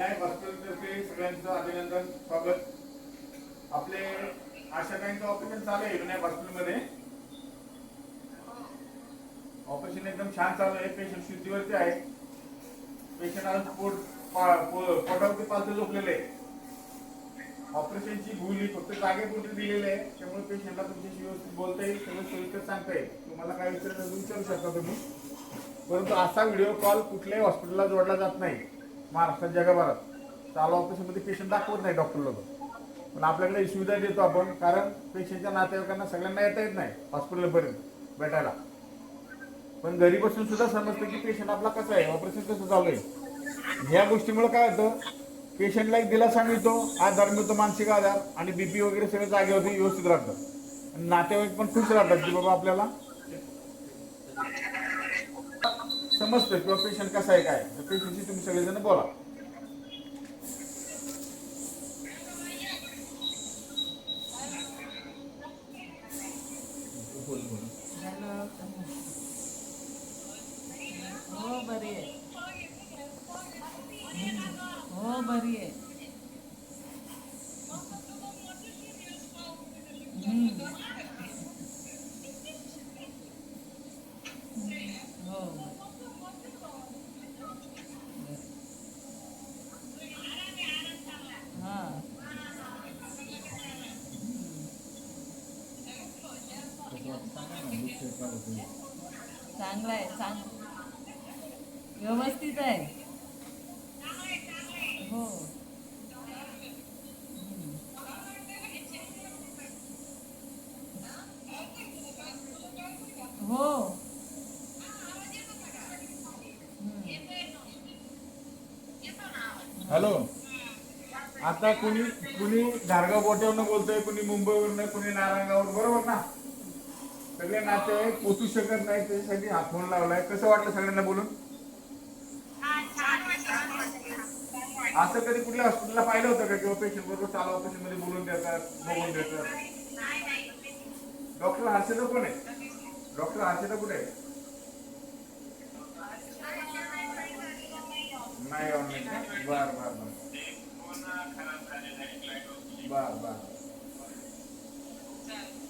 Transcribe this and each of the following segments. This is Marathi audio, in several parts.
विनायक हॉस्पिटलतर्फे सगळ्यांचं अभिनंदन स्वागत. आपले आशा ताईंचं ऑपरेशन चालू आहे विनायक हॉस्पिटलमध्ये. ऑपरेशन एकदम छान चालू आहे. पेशंट शुद्धीवरती आहे. पेशंट आज पोट पोटावरती पालतं झोपलेलं आहे ऑपरेशनची भूल ही फक्त जागेपुरती दिलेली आहे. त्यामुळे पेशंटला तुमच्याशी व्यवस्थित बोलता येईल. सगळं सोयीस्कर सांगता येईल. तुम्हाला काय विचारायचं विचारू शकता तुम्ही. परंतु असा व्हिडिओ कॉल कुठल्याही हॉस्पिटलला जोडला जात नाही. महाराष्ट्रात जगभरात. चालू ऑपरेशनमध्ये पेशंट दाखवत नाही डॉक्टर लोक. पण आपल्याकडे सुविधा देतो आपण कारण पेशंटच्या नातेवाईकांना सगळ्यांना येता येत नाही हॉस्पिटलपर्यंत भेटायला. पण घरी बसून सुद्धा समजतं की पेशंट आपला कसा आहे ऑपरेशन कसं चालू आहे. ह्या गोष्टीमुळे काय होतं पेशंटला एक दिलासा मिळतो आधार मिळतो मानसिक आधार आणि बीपी वगैरे सगळं जागेवरती व्यवस्थित राहतात. आणि नातेवाईक पण खुश राहतात की बाबा आपल्याला समजतं किंवा पेशंट कसा आहे काय? पेशंटशी तुम्ही बोला. हो. चांगला आहे चांग व्यवस्थित आहे. हो. हो. हॅलो. आता कुणी कुणी धारगाव बोट्यावरनं बोलतोय कुणी मुंबईवरनं कुणी नारायणगावर बरोबर ना? सगळे नातेवाईक पोचू शकत नाही त्याच्यासाठी हा फोन लावलाय. कसं वाटलं सगळ्यांना बोलून? असं कधी कुठल्या हॉस्पिटलला पाहिलं होतं का किंवा पेशंट हो, बरोबर चालू ऑपरेशनमध्ये बोलून देतात बघून देतात? डॉक्टर हर्षदा कोण आहे? डॉक्टर हर्षदा कुठे आहे? नाही ऑनलाईन बर बर बर. बर बर.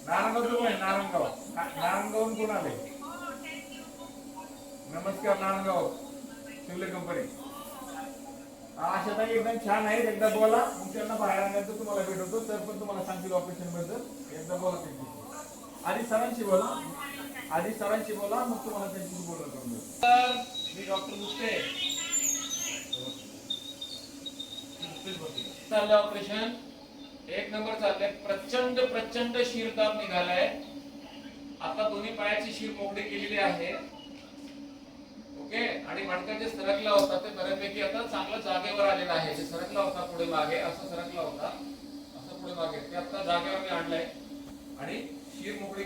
नारायणगाव आहे नारायणगाव ना- नारायणगावहून कोण आले नमस्कार नारायणगाव शिवले कंपनी अशा ताई एकदम छान आहेत. एकदा बोला. मग त्यांना बाहेर तुम्हाला भेटवतो तर पण तुम्हाला सांगतील ऑपरेशनबद्दल एकदा बोला त्यांच्याशी आधी सरांशी बोला. आधी सरांशी बोला. मग तुम्हाला त्यांच्याशी बोलणं करून तर मी डॉक्टर चाललंय ऑपरेशन. एक नंबर चालले प्रचंड प्रचंड शिरताप निघालाय. आता दोन्ही पायाची शीर मोकळी केलेली आहे. ओके? आणि मणका जे सरकला होता ते बऱ्यापैकी आता चांगल्या जागेवर आलेला आहे. जे सरकला होता पुढे मागे असं सरकला होता. असं पुढे मागे. ते आता जागेवर मी आणलंय. आणि शीर मोकळी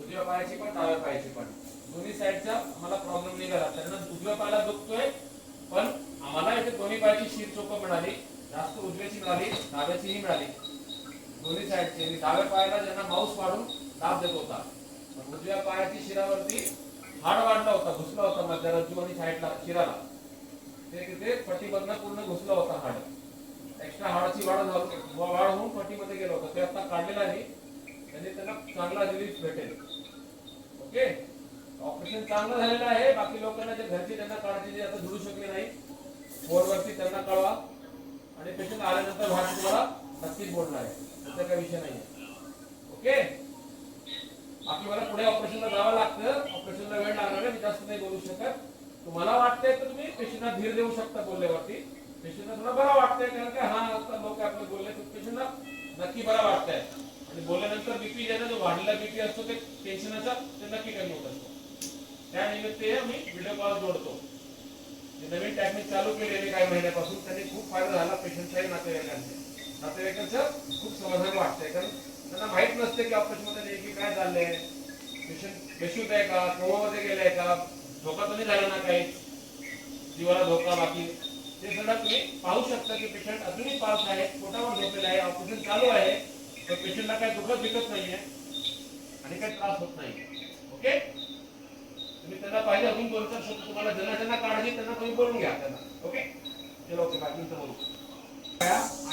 उजव्या पायाची पण डाव्या पायाची पण. दोन्ही साईडचा मला प्रॉब्लेम निघाला. त्यांना उजव्या पायाला दुखतोय पण आम्हाला इथे दोन्ही पायाची शीर चोप मिळाली. जास्त उजव्याची मिळाली डाव्याचीही मिळाली. दोन्ही साईडची. आणि डाव्या पायाला ज्यांना माऊस वाढून दाब देत होता. पण उजव्या पायाची शिरावरती हाड वाढला होता घुसला होता मध्यरज्जू आणि साईडला शिराला. ते तिथे पट्टीमधनं पूर्ण घुसला होता हाड. एक्स्ट्रा हाडाची वाढ झाली वाढ होऊन पट्टीमध्ये गेलो होता. ते आता काढलेला आहे. त्यांनी त्यांना चांगला रिलीफ भेटेल. ओके ऑपरेशन चांगलं झालेलं आहे. बाकी लोकांना जे घरचे त्यांना काढायची आता धुरू शकले नाही. फोनवरती त्यांना कळवा. आणि पेशंट आल्यानंतर भाग तुम्हाला नक्कीच बोलणार आहे. त्याचा काही विषय नाही ओके? बाकी मला पुढे ऑपरेशनला जावं लागतं. ऑपरेशनला वेळ लागणार आहे मी जास्त नाही बोलू शकत. तुम्हाला वाटतंय तर तुम्ही पेशंटला धीर देऊ शकता बोलल्यावरती. पेशंटला थोडा बरा वाटतंय कारण की हा आता लोक आपलं बोलले तर पेशंटला नक्की बरा वाटतंय. आणि बोलल्यानंतर बीपी ज्याचा जो वाढलेला बीपी असतो ते टेन्शनाचा ते नक्की कमी होत असतो. त्या निमित्त मी व्हिडिओ कॉल जोडतो. नवीन टेक्निक चालू केलेली काही महिन्यापासून त्यांनी खूप फायदा झाला पेशंटचाही नातेवाईकांचे. नातेवाईकांचं खूप समाधान वाटतंय कारण त्यांना माहीत नसते की ऑपरेशनमध्ये नेमकी काय चाललंय. पेशंट बेशूत आहे का? कोमामध्ये गेलाय का? धोका तर नाही झाला ना काही? जीवाला धोका बाकी? ते सगळं तुम्ही पाहू शकता की पेशंट अजूनही पास आहे पोटावर झोपलेला आहे ऑपरेशन चालू आहे तर पेशंटला काही दुखत दिसत नाहीये आणि काही त्रास होत नाही ओके? तुम्ही त्यांना पाहिजे अजून दोन चार शब्द तुम्हाला ज्यांना ज्यांना काळजी त्यांना तुम्ही बोलून घ्या त्यांना ओके? चलो ओके बाकीचं बोलू.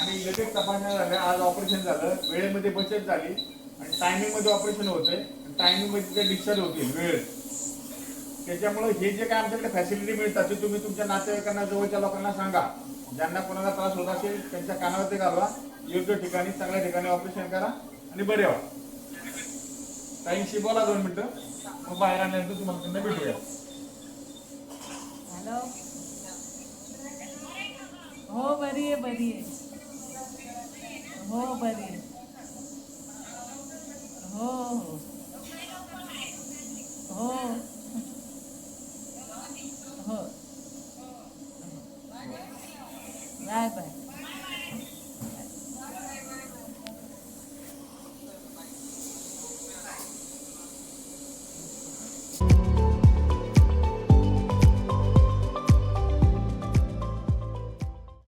आणि लगेच तपासण्या झाल्या. आज ऑपरेशन झालं. वेळेमध्ये बचत झाली. आणि टायमिंगमध्ये ऑपरेशन होते टायमिंगमध्ये ते डिस्चार्ज होतील वेळ. त्याच्यामुळे हे जे काय आमच्याकडे फॅसिलिटी मिळतात ते तुम्ही तुमच्या नातेवाईकांना जवळच्या लोकांना सांगा. ज्यांना कोणाला त्रास होत असेल त्यांच्या कानावर ते घालवा. योग्य ठिकाणी चांगल्या ठिकाणी ऑपरेशन करा. आणि बरे व्हा. ताईंशी बोला दोन मिनिटं. मग बाहेर आल्यानंतर तुम्हाला त्यांना भेटूया. हॅलो. हो बरी आहे बरी आहे. हो बरी आहे. हो हो.